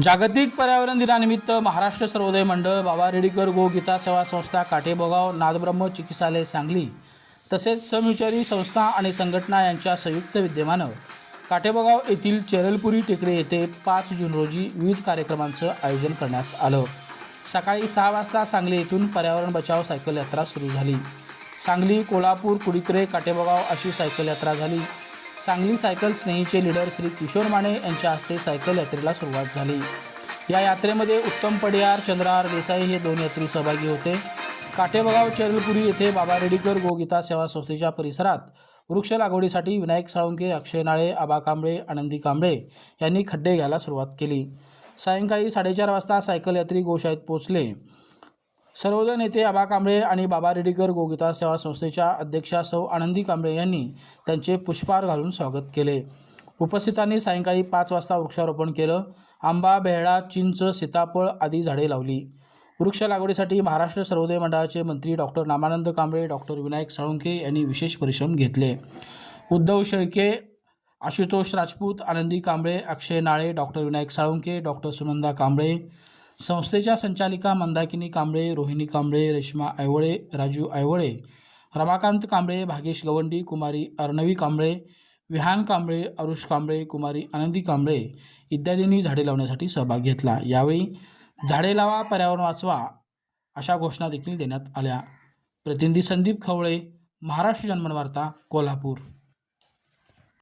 जागतिक पर्यावरण दिनानिमित्त महाराष्ट्र सर्वोदय मंडळ बाबा रेडीकर गो गीता सेवा संस्था काटेबोगाव नादब्रह्म चिकित्सालय सांगली तसेच समविचारी संस्था आणि संघटना यांच्या संयुक्त विद्यमानं काटेबोगाव येथील चेरलपुरी टेकडे येथे पाच जून रोजी विविध कार्यक्रमांचं आयोजन करण्यात आलं. सकाळी सहा वाजता सांगली येथून पर्यावरण बचाव सायकल यात्रा सुरू झाली. सांगली कोल्हापूर कुडित्रे काटेबोगाव अशी सायकल यात्रा झाली. सांगली सायकल स्नेहीचे लीडर श्री किशोर माने यांच्या हस्ते सायकल यात्रेला सुरुवात झाली. या यात्रेमध्ये उत्तम पडियार चंद्रहार देसाई हे दोन यात्री सहभागी होते. काटेबगाव चेरलपुरी येथे बाबा रेडीकर गोगीता सेवा संस्थेच्या परिसरात वृक्ष लागवडीसाठी विनायक साळुंके अक्षय नाळे आबा कांबळे आनंदी कांबळे यांनी खड्डे घ्यायला सुरुवात केली. सायंकाळी साडेचार वाजता सायकल यात्री गोशाळेत पोहोचले. सर्वोदय नेते आबा कांबळे आणि बाबा रेडीकर गोगीता सेवा संस्थेच्या अध्यक्षा सौ आनंदी कांबळे यांनी त्यांचे पुष्पहार घालून स्वागत केले. उपस्थितांनी सायंकाळी पाच वाजता वृक्षारोपण केलं. आंबा बेहडा चिंच सीताफळ आदी झाडे लावली. वृक्ष लागवडीसाठी महाराष्ट्र सर्वोदय मंडळाचे मंत्री डॉक्टर नामानंद कांबळे डॉक्टर विनायक साळुंखे यांनी विशेष परिश्रम घेतले. उद्धव शेळके आशुतोष राजपूत आनंदी कांबळे अक्षय नाळे डॉक्टर विनायक साळुंके डॉक्टर सुनंदा कांबळे संस्थेच्या संचालिका मंदाकिनी कांबळे रोहिणी कांबळे रेश्मा ऐवळे राजू ऐवळे रमाकांत कांबळे भागेश गवंडी कुमारी अर्णवी कांबळे विहान कांबळे अरुष कांबळे कुमारी आनंदी कांबळे इत्यादींनी झाडे लावण्यासाठी सहभाग घेतला. यावेळी झाडे लावा पर्यावरण वाचवा अशा घोषणा देखील देण्यात आल्या. प्रतिनिधी संदीप खवळे महाराष्ट्र जन्मवार्ता कोल्हापूर.